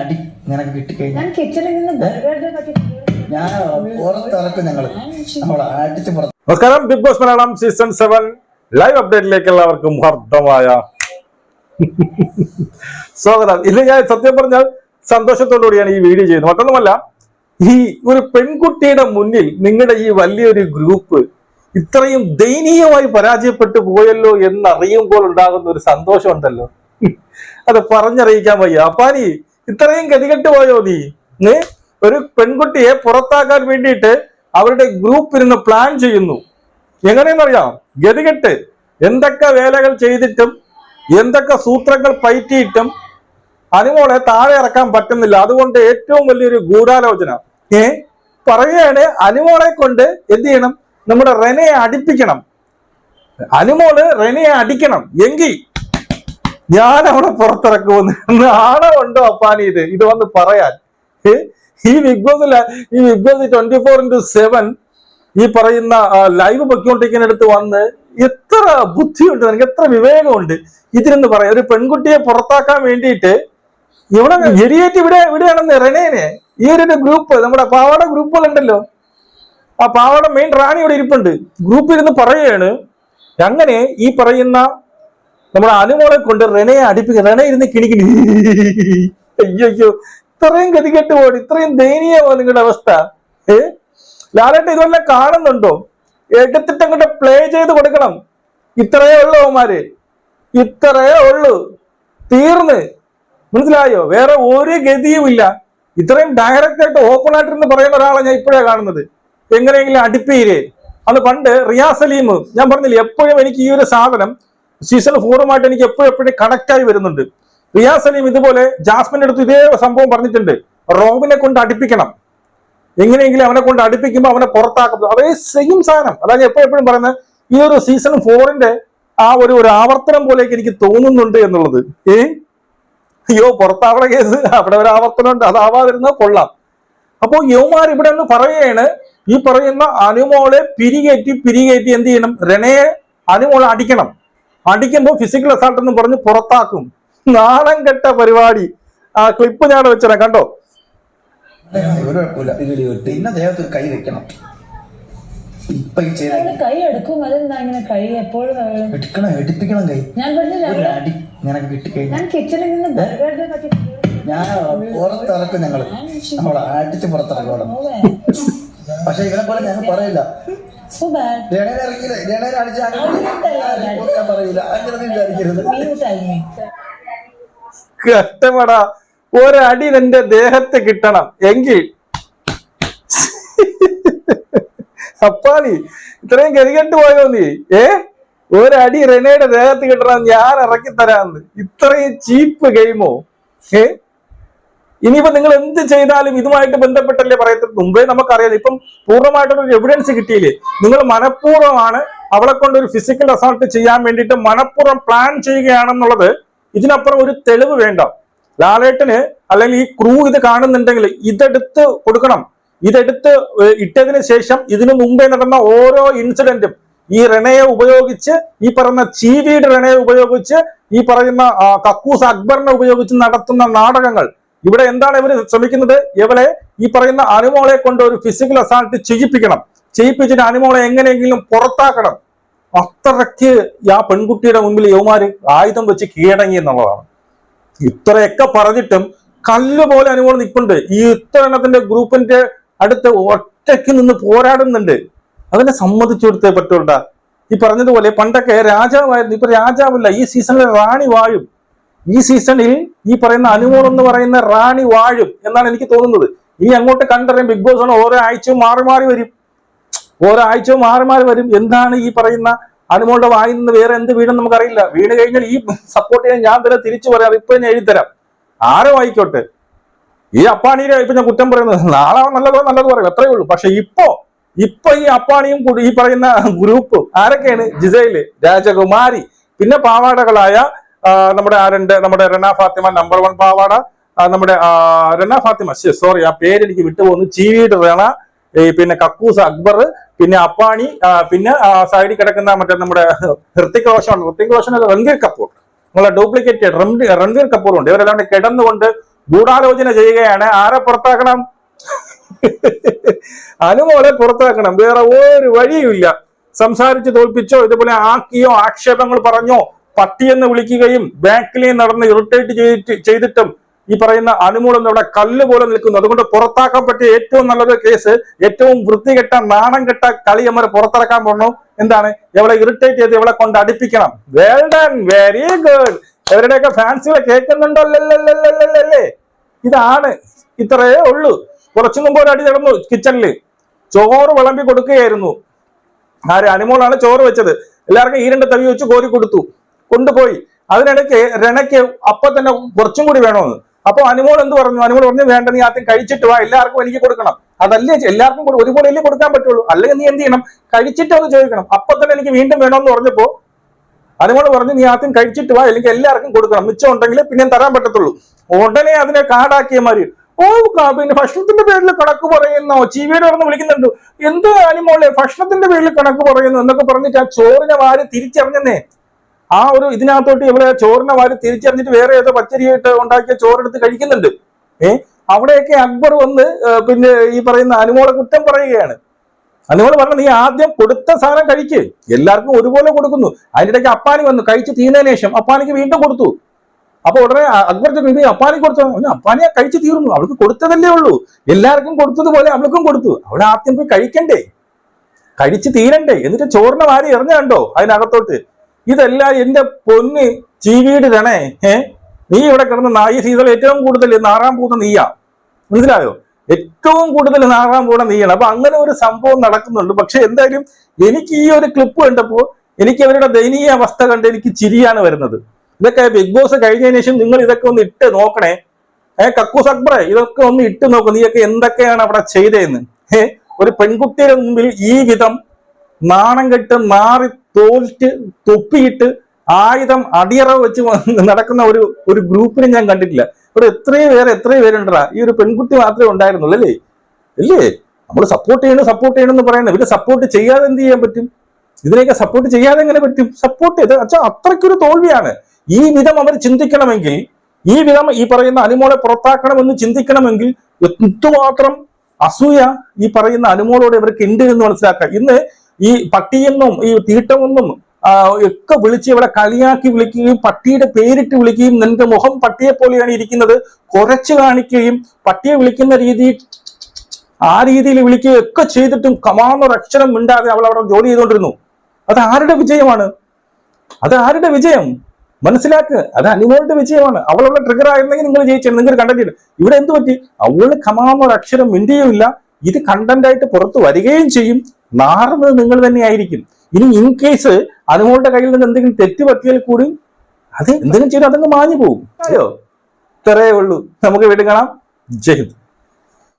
അടി നിനക്ക് കിട്ടിക്കഴിഞ്ഞാൽ ഞാൻ കിച്ചണിൽ നിന്ന് ബർഗറിന്റെ പാക്കറ്റ് ഞാൻ പുറത്തിറക്കും ഞങ്ങൾ. നമ്മളെ അടിച്ച് പുറത്ത് നമസ്കാരം big boss Malayalam season seven live അപ്ഡേറ്റിലേക്ക് എല്ലാവർക്കും ഹർദ്ദമായ സ്വാഗതം. ഇത് ഞാൻ സത്യം പറഞ്ഞാൽ സന്തോഷത്തോടുകൂടിയാണ് ഈ വീഡിയോ ചെയ്യുന്നത്. മറ്റൊന്നുമല്ല ഈ ഒരു പെൺകുട്ടിയുടെ മുന്നിൽ നിങ്ങളുടെ ഈ വലിയൊരു ഗ്രൂപ്പ് ഇത്രയും ദയനീയമായി പരാജയപ്പെട്ടു പോയല്ലോ എന്നറിയുമ്പോൾ ഉണ്ടാകുന്ന ഒരു സന്തോഷമുണ്ടല്ലോ. അത് പറഞ്ഞറിയിക്കാൻ വയ്യ. അപ്പാനി ഇത്രയും ഗതികെട്ട് പോയോ നീ? ഒരു പെൺകുട്ടിയെ പുറത്താക്കാൻ വേണ്ടിയിട്ട് അവരുടെ ഗ്രൂപ്പ് ഇരുന്ന് പ്ലാൻ ചെയ്യുന്നു. എങ്ങനെയെന്നറിയാം ഗതികെട്ട്. എന്തൊക്കെ വേലകൾ ചെയ്തിട്ടും എന്തൊക്കെ സൂത്രങ്ങൾ പയറ്റിയിട്ടും അനുമോളെ താഴെ ഇറക്കാൻ പറ്റുന്നില്ല. അതുകൊണ്ട് ഏറ്റവും വലിയൊരു ഗൂഢാലോചന. ഏ? പറയാണ് അനുമോളെ കൊണ്ട് എന്ത് ചെയ്യണം? നമ്മുടെ റെനയെ അടിപ്പിക്കണം. അനുമോൾ റെനയെ അടിക്കണം. എങ്കിൽ ഞാൻ അവിടെ പുറത്തിറക്കുമെന്ന് ഉണ്ടോ അപ്പാനി ഇത്? ഇത് വന്ന് പറയാൻ. ഈ ബിഗ് ബോസിൽ ഈ big boss twenty four into seven ഈ പറയുന്ന ലൈവ് പൊയ്ക്കൊണ്ടിരിക്കുന്നിടത്ത് വന്ന് എത്ര ബുദ്ധിയുണ്ട് നിനക്ക് എത്ര വിവേകമുണ്ട്. ഇതിനെന്ന് പറയാം. ഒരു പെൺകുട്ടിയെ പുറത്താക്കാൻ വേണ്ടിയിട്ട് ഇവിടെ എരിയേറ്റ് ഇവിടെ ഇവിടെയാണെന്ന് റെനേനെ. ഈ ഒരു ഗ്രൂപ്പ് നമ്മുടെ പാവാട ഗ്രൂപ്പുകളുണ്ടല്ലോ ആ പാവാട മെയിൻ റാണി ഇവിടെ ഇരിപ്പുണ്ട്. ഗ്രൂപ്പിൽ ഇരുന്ന് പറയുകയാണ്. അങ്ങനെ ഈ പറയുന്ന നമ്മുടെ അനുമോളെ കൊണ്ട് റെനയെ അടിപ്പിക്കുക റെന ഇരുന്ന് കിണിക്കിണി. അയ്യോ ഇത്രയും ഗതികെട്ട് പോയി ഇത്രയും ദയനീയമോ നിങ്ങളുടെ അവസ്ഥ ഏ? ലാലേട്ട ഇതുപോലെ കാണുന്നുണ്ടോ? എടുത്തിട്ട് അങ്ങോട്ട് പ്ലേ ചെയ്ത് കൊടുക്കണം. ഇത്രയേ ഉള്ളൂ അവന്മാര്. ഇത്രയേ ഉള്ളൂ. തീർന്ന്. മനസ്സിലായോ? വേറെ ഒരു ഗതിയും ഇല്ല. ഇത്രയും ഡയറക്റ്റ് ആയിട്ട് ഓപ്പൺ ആയിട്ടിരുന്ന് പറയുന്ന ഒരാളെ ഞാൻ ഇപ്പോഴേ കാണുന്നത്. എങ്ങനെയെങ്കിലും അടുപ്പീര്. അന്ന് പണ്ട് റിയാസ് സലീം ഞാൻ പറഞ്ഞില്ലേ എപ്പോഴും എനിക്ക് ഈ ഒരു സാധനം സീസൺ ഫോറുമായിട്ട് എനിക്ക് എപ്പോഴും എപ്പോഴും കണക്ട് ആയി വരുന്നുണ്ട്. റിയാസ് അലീം ഇതുപോലെ ജാസ്മിന്റെ അടുത്ത് ഇതേ സംഭവം പറഞ്ഞിട്ടുണ്ട്. റോബിനെ കൊണ്ട് അടുപ്പിക്കണം. എങ്ങനെയെങ്കിലും അവനെ കൊണ്ട് അടുപ്പിക്കുമ്പോൾ അവനെ പുറത്താക്കും അതേ സെയിം സാധനം. അതായത് എപ്പോഴെപ്പോഴും എപ്പോഴും എപ്പോഴും പറയുന്നത് ഈ ഒരു സീസൺ ഫോറിന്റെ ആ ഒരു ഒരു ആവർത്തനം പോലെയൊക്കെ എനിക്ക് തോന്നുന്നുണ്ട് എന്നുള്ളത്. ഏ? അയ്യോ പുറത്താവണ കേസ്. അവിടെ ഒരു ആവർത്തനം ഉണ്ട് അതാവാതിരുന്നാൽ കൊള്ളാം. അപ്പോൾ യോമാർ ഇവിടെ നിന്ന് പറയുകയാണ്. ഈ പറയുന്ന അനുമോളെ പിരികേറ്റി പിരികേറ്റി എന്ത് ചെയ്യണം? റെനയെ അനുമോളെ അടിക്കണം. അടിക്കുമ്പോൾ ഫിസിക്കൽ അസാൾട്ട് എന്ന് പറഞ്ഞ് പുറത്താക്കും. നാളം കെട്ട പരിപാടി. ആ ക്ലിപ്പ് ഞാൻ വെച്ചിടാം കണ്ടോ? പിന്നെ ദേഹത്ത് കൈ വെക്കണം. കൈ എടുക്കും. അതെന്താ ഇങ്ങനെ കൈ എപ്പോഴും അവൾ എടുക്കണം എടുപ്പിക്കണം കൈ. ഞാൻ പറഞ്ഞില്ല ഞാൻ പുറത്തിറക്കും ഞങ്ങൾ. നമ്മളെ അടിച്ച് പുറത്തിറക്കും അവിടെ. പക്ഷെ ഇവനെ പോലെ ഞങ്ങൾ പറയില്ല. ഇറക്കിയില്ല? രേണേനെ അടിച്ച് ഞാൻ പറയില്ല. അങ്ങനെ വിചാരിക്കരുത്. കഷ്ടപ്പെടാ ഒരടി നിന്റെ ദേഹത്ത് കിട്ടണം. എങ്കിൽ. അപ്പാനി ഇത്രയും ഗതികെട്ട് പോയോ നീ? ഏ? ഒരടി റെനയുടെ ദേഹത്ത് കിട്ടണം. ഞാൻ ഇറക്കി തരാന്ന് ഇത്രയും ചീപ്പ് ഗെയിമോ? ഏ? ഇനിയിപ്പോ നിങ്ങൾ എന്ത് ചെയ്താലും ഇതുമായിട്ട് ബന്ധപ്പെട്ടല്ലേ പറയത്തത് മുമ്പേ നമുക്കറിയാം ഇപ്പം പൂർണമായിട്ടൊരു എവിഡൻസ് കിട്ടിയില്ലേ? നിങ്ങൾ മനഃപൂർവമാണ് അവളെ കൊണ്ട് ഒരു ഫിസിക്കൽ അസോൾട്ട് ചെയ്യാൻ വേണ്ടിയിട്ട് മനഃപൂർവം പ്ലാൻ ചെയ്യുകയാണെന്നുള്ളത് ഇതിനപ്പുറം ഒരു തെളിവ് വേണ്ട. ലാലേട്ടന് അല്ലെങ്കിൽ ഈ ക്രൂ ഇത് കാണുന്നുണ്ടെങ്കിൽ ഇതെടുത്ത് കൊടുക്കണം. ഇതെടുത്ത് ഇട്ടതിന് ശേഷം ഇതിനു മുമ്പേ നടന്ന ഓരോ ഇൻസിഡന്റും ഈ റെണയെ ഉപയോഗിച്ച് ഈ പറയുന്ന ചീവിയുടെ റെണയെ ഉപയോഗിച്ച് ഈ പറയുന്ന കക്കൂസ് അക്ബറിനെ ഉപയോഗിച്ച് നടത്തുന്ന നാടകങ്ങൾ ഇവിടെ എന്താണ് ഇവർ ശ്രമിക്കുന്നത്? ഇവളെ ഈ പറയുന്ന അനുമോളെ കൊണ്ട് ഒരു ഫിസിക്കൽ അസാൾട്ട് ചെയ്യിപ്പിക്കണം. ചെയ്യിപ്പിച്ചിട്ട് അനുമോളെ എങ്ങനെയെങ്കിലും പുറത്താക്കണം. അത്രയ്ക്ക് ആ പെൺകുട്ടിയുടെ മുമ്പിൽ യുവമാര് ആയുധം വെച്ച് കീഴടങ്ങി എന്നുള്ളതാണ്. ഇത്രയൊക്കെ പറഞ്ഞിട്ടും കല്ല് പോലെ അനുമോൾ നിൽപ്പുണ്ട്. ഈ ഇത്ര എണ്ണത്തിന്റെ ഗ്രൂപ്പിന്റെ അടുത്ത് ഒറ്റയ്ക്ക് നിന്ന് പോരാടുന്നുണ്ട്. അതിനെ സമ്മതിച്ചു കൊടുത്തേ പറ്റുള്ളൂ ഈ പറഞ്ഞതുപോലെ പണ്ടൊക്കെ രാജാവായിരുന്നു. ഇപ്പൊ രാജാവില്ല. ഈ സീസണിൽ റാണി വാഴും. ഈ സീസണിൽ ഈ പറയുന്ന അനുമോൾ എന്ന് പറയുന്ന റാണി വാഴും എന്നാണ് എനിക്ക് തോന്നുന്നത്. ഇനി അങ്ങോട്ട് കണ്ടറിയാം ബിഗ് ബോസ് ആണ് ഓരോ ആഴ്ചയും മാറി മാറി വരും. ഓരോ ആഴ്ചയും മാറി മാറി വരും. എന്താണ് ഈ പറയുന്ന അനുമോളുടെ വായിൽ നിന്ന് വേറെ എന്ത് വീണെന്ന് നമുക്കറിയില്ല. വീണ് കഴിഞ്ഞാൽ ഈ സപ്പോർട്ട് ചെയ്യാൻ ഞാൻ തന്നെ തിരിച്ചു പറയാം. ഇപ്പൊ ഞാൻ എഴുതിത്തരാം. ആരോ ആയിക്കോട്ടെ ഈ അപ്പാണിയുടെ ഇപ്പൊ ഞാൻ കുറ്റം പറയുന്നത് നാളെ നല്ലതോ നല്ലത് പറയും. അത്രേ ഉള്ളൂ. പക്ഷെ ഇപ്പോ ഇപ്പൊ ഈ അപ്പാണിയും ഈ പറയുന്ന ഗ്രൂപ്പ് ആരൊക്കെയാണ്? ജിസൈൽ രാജകുമാരി പിന്നെ പാവാടകളായ നമ്മുടെ ആരുണ്ട് നമ്മുടെ റന ഫാത്തിമ നമ്പർ വൺ പാവാട. നമ്മുടെ റന ഫാത്തിമ സോറി ആ പേര് എനിക്ക് വിട്ടുപോകുന്നു. ചീവീട് റണ പിന്നെ കക്കൂസ് അക്ബർ പിന്നെ അപ്പാണി പിന്നെ സൈഡിൽ കിടക്കുന്ന മറ്റേ നമ്മുടെ ഹൃത്തിക് റോഷൻ ഹൃത്തിക് റോഷൻ അല്ല രൺവീർ കപൂർ. നമ്മളെ ഡ്യൂപ്ലിക്കേറ്റ് രൺവീർ കപൂർ ഉണ്ട്. ഇവരെല്ലാം കൂടെ കിടന്നുകൊണ്ട് ഗൂഢാലോചന ചെയ്യുകയാണ്. ആരെ പുറത്താക്കണം? അനുമോളെ പുറത്താക്കണം. വേറെ ഒരു വഴിയുമില്ല. സംസാരിച്ച് തോൽപ്പിച്ചോ ഇതുപോലെ ആക്കിയോ ആക്ഷേപങ്ങൾ പറഞ്ഞോ പട്ടിയെന്ന് വിളിക്കുകയും ബാക്കിലെ നടന്ന് ഇറിറ്റേറ്റ് ചെയ്തിട്ട് ചെയ്തിട്ടും ഈ പറയുന്ന അനുമൂലം ഇവിടെ കല്ല് പോലെ നിൽക്കുന്നു. അതുകൊണ്ട് പുറത്താക്കാൻ പറ്റിയ ഏറ്റവും നല്ലൊരു കേസ് ഏറ്റവും വൃത്തികെട്ട നാണം കെട്ട കളി അമ്മ പുറത്തിറക്കാൻ പറഞ്ഞു. എന്താണ്? എവളെ ഇറിറ്റേറ്റ് ചെയ്ത് ഇവളെ കൊണ്ട് അടുപ്പിക്കണം. വെൽ ഡൺ വെരി ഗുഡ് ഇവരുടെയൊക്കെ ഫാൻസുകളെ കേൾക്കുന്നുണ്ടോ? അല്ലല്ലേ ഇതാണ് ഇത്രയേ ഉള്ളൂ. കുറച്ചു മുമ്പ് ഒരു അടി നടന്നു കിച്ചണിൽ ചോറ് വിളമ്പി കൊടുക്കുകയായിരുന്നു. ആര്? അനുമോളാണ് ചോറ് വെച്ചത്. എല്ലാവർക്കും ഈ രണ്ട് തവി വെച്ച് കോരി കൊടുത്തു. കൊണ്ടുപോയി. അതിനിടയ്ക്ക് രണയ്ക്ക് അപ്പൊ തന്നെ കുറച്ചും കൂടി വേണമെന്ന്. അപ്പൊ അനുമോൾ എന്ത് പറഞ്ഞു? അനുമോൾ പറഞ്ഞു വേണ്ട നീ ആദ്യം കഴിച്ചിട്ട് വാ എല്ലാവർക്കും എനിക്ക് കൊടുക്കണം. അതല്ലേ എല്ലാവർക്കും ഒരുപോലെ അല്ലേ കൊടുക്കാൻ പറ്റുള്ളൂ. അല്ലെങ്കിൽ നീ എന്ത് ചെയ്യണം? കഴിച്ചിട്ട് ഒന്ന് ചോദിക്കണം. അപ്പൊ തന്നെ എനിക്ക് വീണ്ടും വേണമെന്ന് പറഞ്ഞപ്പോ അനുമോൾ പറഞ്ഞു നീ ആദ്യം കഴിച്ചിട്ട് വാ അല്ലെങ്കിൽ എല്ലാവർക്കും കൊടുക്കണം. മിച്ചം ഉണ്ടെങ്കിൽ പിന്നെ തരാൻ പറ്റത്തുള്ളൂ. ഉടനെ അതിനെ കാടാക്കിയ മാതിരി ഓ പിന്നെ ഭക്ഷണത്തിന്റെ പേരിൽ കണക്ക് പറയുന്നോ? ചീവിയുടെ പറഞ്ഞ് വിളിക്കുന്നുണ്ട്. എന്തോ അനുമോളെ ഭക്ഷണത്തിന്റെ പേരിൽ കണക്ക് പറയുന്നു എന്നൊക്കെ പറഞ്ഞിട്ട് ആ ചോറിനെ വാരി തിരിച്ചറിഞ്ഞെന്നേ. ആ ഒരു ഇതിനകത്തോട്ട് ഇവിടെ ചോറിനെ വാരി തിരിച്ചറിഞ്ഞിട്ട് വേറെ ഏതോ പച്ചരിയായിട്ട് ഉണ്ടാക്കിയ ചോറെടുത്ത് കഴിക്കുന്നുണ്ട്. ഏ? അവിടെയൊക്കെ അക്ബർ വന്ന് പിന്നെ ഈ പറയുന്ന അനുമോളെ കുറ്റം പറയുകയാണ്. അനുമോൾ പറഞ്ഞു നീ ആദ്യം കൊടുത്ത സാധനം കഴിക്ക്. എല്ലാവർക്കും ഒരുപോലെ കൊടുക്കുന്നു. അതിനിടയ്ക്ക് അപ്പാനി വന്നു കഴിച്ച് തീർന്നതിന് ശേഷം അപ്പാനിക്ക് വീണ്ടും കൊടുത്തു. അപ്പൊ ഉടനെ അക്ബർ "ഇത് അപ്പാനി കൊടുത്തു? "ഉം, അപ്പാനിയെ കഴിച്ച് തീർന്നു. അവൾക്ക് കൊടുത്തതല്ലേ ഉള്ളൂ. എല്ലാവർക്കും കൊടുത്തതുപോലെ അവൾക്കും കൊടുത്തു. അവളെ ആദ്യം പോയി കഴിക്കണ്ടേ? കഴിച്ച് തീരണ്ടേ? എന്നിട്ട് ചോറിനെ വാരി എറിഞ്ഞ കണ്ടോ അതിനകത്തോട്ട്? ഇതെല്ലാം എന്റെ പൊന്ന് ചീവീട് തണേ ഏ? നീ ഇവിടെ കിടന്ന് നായി സീസൺ ഏറ്റവും കൂടുതൽ നാറാൻ പോകുന്ന നീയാ. മനസ്സിലായോ? ഏറ്റവും കൂടുതൽ നാറാൻ പോകുന്ന നീയാണ്. അപ്പൊ അങ്ങനെ ഒരു സംഭവം നടക്കുന്നുണ്ട്. പക്ഷെ എന്തായാലും എനിക്ക് ഈ ഒരു ക്ലിപ്പ് കണ്ടപ്പോ എനിക്ക് അവരുടെ ദയനീയ അവസ്ഥ കണ്ട് എനിക്ക് ചിരിയാണ് വരുന്നത്. ഇതൊക്കെ ബിഗ് ബോസ് കഴിഞ്ഞതിന് ശേഷം നിങ്ങൾ ഇതൊക്കെ ഒന്ന് ഇട്ട് നോക്കണേ. ഏ കക്കൂസ് അക്ബറെ ഇതൊക്കെ ഒന്ന് ഇട്ട് നോക്കും. നീയൊക്കെ എന്തൊക്കെയാണ് അവിടെ ചെയ്തതെന്ന് ഏഹ് ഒരു പെൺകുട്ടിയുടെ മുമ്പിൽ ഈ വിധം നാണം കെട്ട് മാറി തോൽറ്റ് തൊപ്പിയിട്ട് ആയുധം അടിയറവ് വെച്ച് നടക്കുന്ന ഒരു ഒരു ഗ്രൂപ്പിനെ ഞാൻ കണ്ടിട്ടില്ല. ഇവിടെ എത്രയും പേര് എത്രയും പേരുണ്ടാ ഈ ഒരു പെൺകുട്ടി മാത്രമേ ഉണ്ടായിരുന്നുള്ളൂ അല്ലേ? ഇല്ലേ? നമ്മൾ സപ്പോർട്ട് ചെയ്യണം സപ്പോർട്ട് ചെയ്യണം എന്ന് പറയുന്നത്. ഇവർ സപ്പോർട്ട് ചെയ്യാതെ എന്ത് ചെയ്യാൻ പറ്റും? ഇതിനെയൊക്കെ സപ്പോർട്ട് ചെയ്യാതെ എങ്ങനെ പറ്റും? സപ്പോർട്ട് ചെയ്ത് അച്ഛാ അത്രയ്ക്കൊരു തോൽവിയാണ്. ഈ വിധം അവർ ചിന്തിക്കണമെങ്കിൽ ഈ വിധം ഈ പറയുന്ന അനുമോളെ പുറത്താക്കണമെന്ന് ചിന്തിക്കണമെങ്കിൽ എന്തുമാത്രം അസൂയ ഈ പറയുന്ന അനുമോളോട് ഇവർക്ക് ഉണ്ട് എന്ന് മനസ്സിലാക്കാം ഇന്ന് ഈ പട്ടിയെന്നും ഈ തീട്ടമെന്നും ഒക്കെ വിളിച്ച് ഇവിടെ കളിയാക്കി വിളിക്കുകയും പട്ടിയുടെ പേരിട്ട് വിളിക്കുകയും നിന്റെ മുഖം പട്ടിയെ പോലെയാണ് ഇരിക്കുന്നത്. കുറച്ച് കാണിക്കുകയും പട്ടിയെ വിളിക്കുന്ന രീതി ആ രീതിയിൽ വിളിക്കുകയും ഒക്കെ ചെയ്തിട്ടും കമാന്നൊരു അക്ഷരം മിണ്ടാതെ അവൾ അവിടെ ജോലി ചെയ്തുകൊണ്ടിരുന്നു. അത് ആരുടെ വിജയമാണ്? അത് ആരുടെ വിജയം? മനസ്സിലാക്ക് അത് അനിമലിന്റെ വിജയമാണ്. അവളുടെ ട്രിഗർ ആയിരുന്നെങ്കിൽ നിങ്ങൾ ജയിച്ചു നിങ്ങൾ കണ്ടന്റ് ഇവിടെ എന്ത് പറ്റി? അവൾ കമാന്നൊരു അക്ഷരം മിണ്ടിയുമില്ല. ഇത് കണ്ടന്റ് ആയിട്ട് പുറത്തു വരികയും ചെയ്യും. നാറുന്നത് നിങ്ങൾ തന്നെയായിരിക്കും. ഇനി ഇൻ കേസ് അനുമോളുടെ കയ്യിൽ നിന്ന് എന്തെങ്കിലും തെറ്റ് പറ്റിയാൽ കൂടി അത് എന്തെങ്കിലും ചെയ്ത് അതങ്ങ് മാഞ്ഞു പോകും അയ്യോ ഇത്രയേ ഉള്ളൂ. നമുക്ക് വീണ്ടും കാണാം. ജയ്